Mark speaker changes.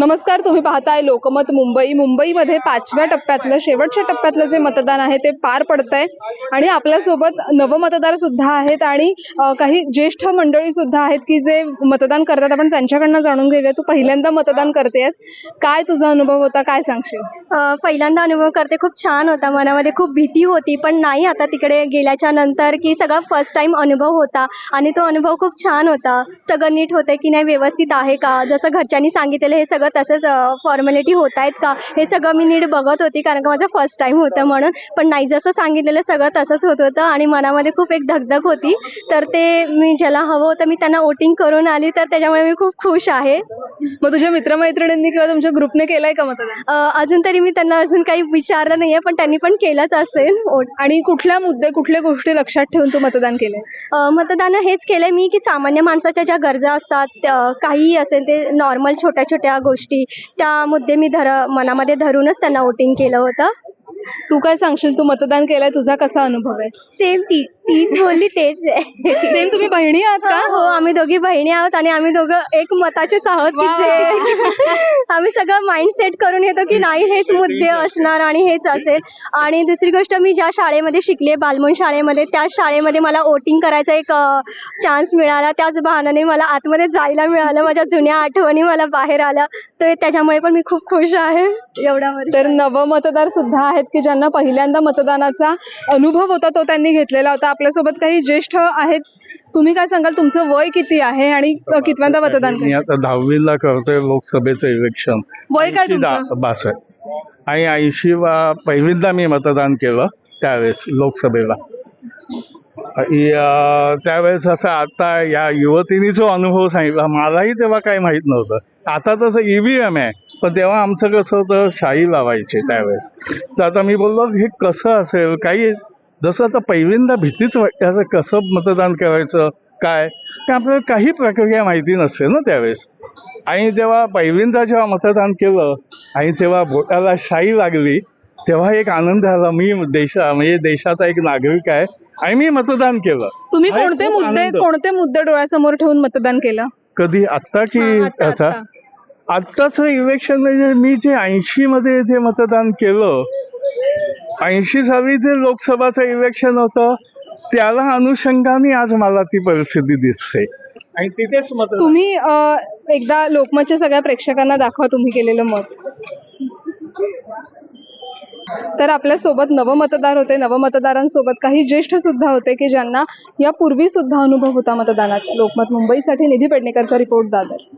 Speaker 1: नमस्कार तुम्ही पाहताय लोकमत मुंबई. मुंबईमध्ये पाचव्या टप्प्यातलं शेवटच्या टप्प्यातलं जे मतदान आहे ते पार पडतंय. आणि आपल्यासोबत नवमतदार सुद्धा आहेत आणि काही ज्येष्ठ मंडळी सुद्धा आहेत की जे मतदान करतात. आपण त्यांच्याकडनं जाणून घेऊया. तू पहिल्यांदा मतदान करतेस काय तुझा अनुभव होता? काय सांगशील?
Speaker 2: पहिल्यांदा अनुभव करते. खूप छान होता मनामध्ये. खूप भीती होती पण नाही आता तिकडे गेल्याच्यानंतर की सगळा फर्स्ट टाइम अनुभव होता आणि तो अनुभव खूप छान होता. सगळं नीट होतं की नाही व्यवस्थित आहे का? जसं घरच्यांनी सांगितलेलं हे सगळं तसंच फॉर्मॅलिटी होत आहेत का? हे सगळं मी नीट बघत होती कारण का माझं फर्स्ट टाइम होतं म्हणून. पण नाही जसं सांगितलेलं सगळं तसंच होत होतं आणि मनामध्ये खूप एक धगधग होती. तर ते मी ज्याला हवं होतं मी त्यांना वोटिंग करून आली तर त्याच्यामुळे मी खूप खुश आहे.
Speaker 1: मग तुझ्या मित्रमैत्रिणींनी किंवा तुमच्या ग्रुपने केलंय का मतदान?
Speaker 2: अ, अजून तरी मी त्यांना अजून काही विचारलं नाहीये पण त्यांनी पण केलंच असेल. वोट
Speaker 1: आणि कुठल्या मुद्दे कुठल्या गोष्टी लक्षात ठेवून तू मतदान केलंय?
Speaker 2: अ, मतदान हेच केलंय मी की सामान्य माणसाच्या ज्या गरजा असतात त्या- काहीही असेल ते नॉर्मल छोट्या छोट्या गोष्टी त्या मुद्दे मी धर मनामध्ये धरूनच त्यांना वोटिंग केलं होतं.
Speaker 1: तू काय सांगशील? तू मतदान केलंय तुझा कसा अनुभव आहे?
Speaker 2: सेम ती ती बोलली तेच आहे.
Speaker 1: सेम तुम्ही बहिणी आहात का?
Speaker 2: हो आम्ही दोघी बहिणी आहोत आणि आम्ही दोघं एक मताचेच आहोत की
Speaker 1: वा.
Speaker 2: जे. आम्ही सगळं माइंड सेट करून येतो की नाही हेच मुद्दे असणार आणि हेच असेल. आणि दुसरी गोष्ट मी ज्या शाळेमध्ये शिकले बालमन शाळेमध्ये त्या शाळेमध्ये मला वोटिंग करायचा एक चान्स मिळाला. त्याच बहाण्याने मला आतमध्ये जायला मिळालं. माझ्या जुन्या आठवणी मला बाहेर आल्या. तर त्याच्यामुळे पण मी खूप खुश आहे. एवढ्या वर्ष
Speaker 1: तर नवमतदार सुद्धा आहेत की ज्यांना पहिल्यांदा मतदानाचा अनुभव होता तो त्यांनी घेतलेला होता. आपल्यासोबत काही ज्येष्ठ आहेत? तुम्ही काय सांगाल? तुमचं वय किती आहे आणि कितव्यांदा मतदान
Speaker 3: दहावीला करतोय लोकसभेचं इलेक्शन
Speaker 1: वय काय
Speaker 3: 80
Speaker 1: तुमचं?
Speaker 3: दा- बासष्ट. आणि ऐंशी वा पहिल्यांदा मी मतदान केलं त्यावेळेस लोकसभेला. आणि, अं, त्यावेळेस असं आता या युवतीने जो अनुभव सांगितला मलाही तेव्हा काही माहीत नव्हतं. आता तसं ईव्हीएम आहे. पण तेव्हा आमचं कसं होतं शाही लावायचे त्यावेळेस. तर आता मी बोललो हे कसं असेल? काही जसं आता पहिल्यांदा भीतीच वाटते असं कसं मतदान करायचं? काय? आपल्याला काही प्रक्रिया माहिती नसते ना त्यावेळेस. आणि तेव्हा पहिल्यांदा जेव्हा मतदान केलं आणि तेव्हा बोटाला शाई लागली तेव्हा एक आनंद झाला. मी देशा म्हणजे देशाचा एक नागरिक आहे आणि मी मतदान केलं.
Speaker 1: तुम्ही
Speaker 3: हा एक
Speaker 1: कोणते
Speaker 3: खूप
Speaker 1: मुद्दे
Speaker 3: आनंद.
Speaker 1: कोणते मुद्दे डोळ्यासमोर ठेवून मतदान केलं?
Speaker 3: कधी आत्ता की
Speaker 1: हा, आता-
Speaker 3: आता?
Speaker 1: आता.
Speaker 3: आत्ताच इलेक्शन म्हणजे मी जे ऐंशी मध्ये जे मतदान केलं ऐंशी साली जे लोकसभाचं इलेक्शन होतं त्याला अनुषंगाने आज मला ती परिस्थिती दिसते. आणि तिथेच मतदान.
Speaker 1: तुम्ही अ, एकदा लोकमतच्या सगळ्या प्रेक्षकांना दाखवा तुम्ही केलेलं मत. तर आपल्यासोबत नवमतदार होते. नवमतदारांसोबत काही ज्येष्ठ सुद्धा होते की ज्यांना यापूर्वी सुद्धा अनुभव होता मतदानाचा. लोकमत मुंबईसाठी निधी पेडणेकरचा रिपोर्ट दादर.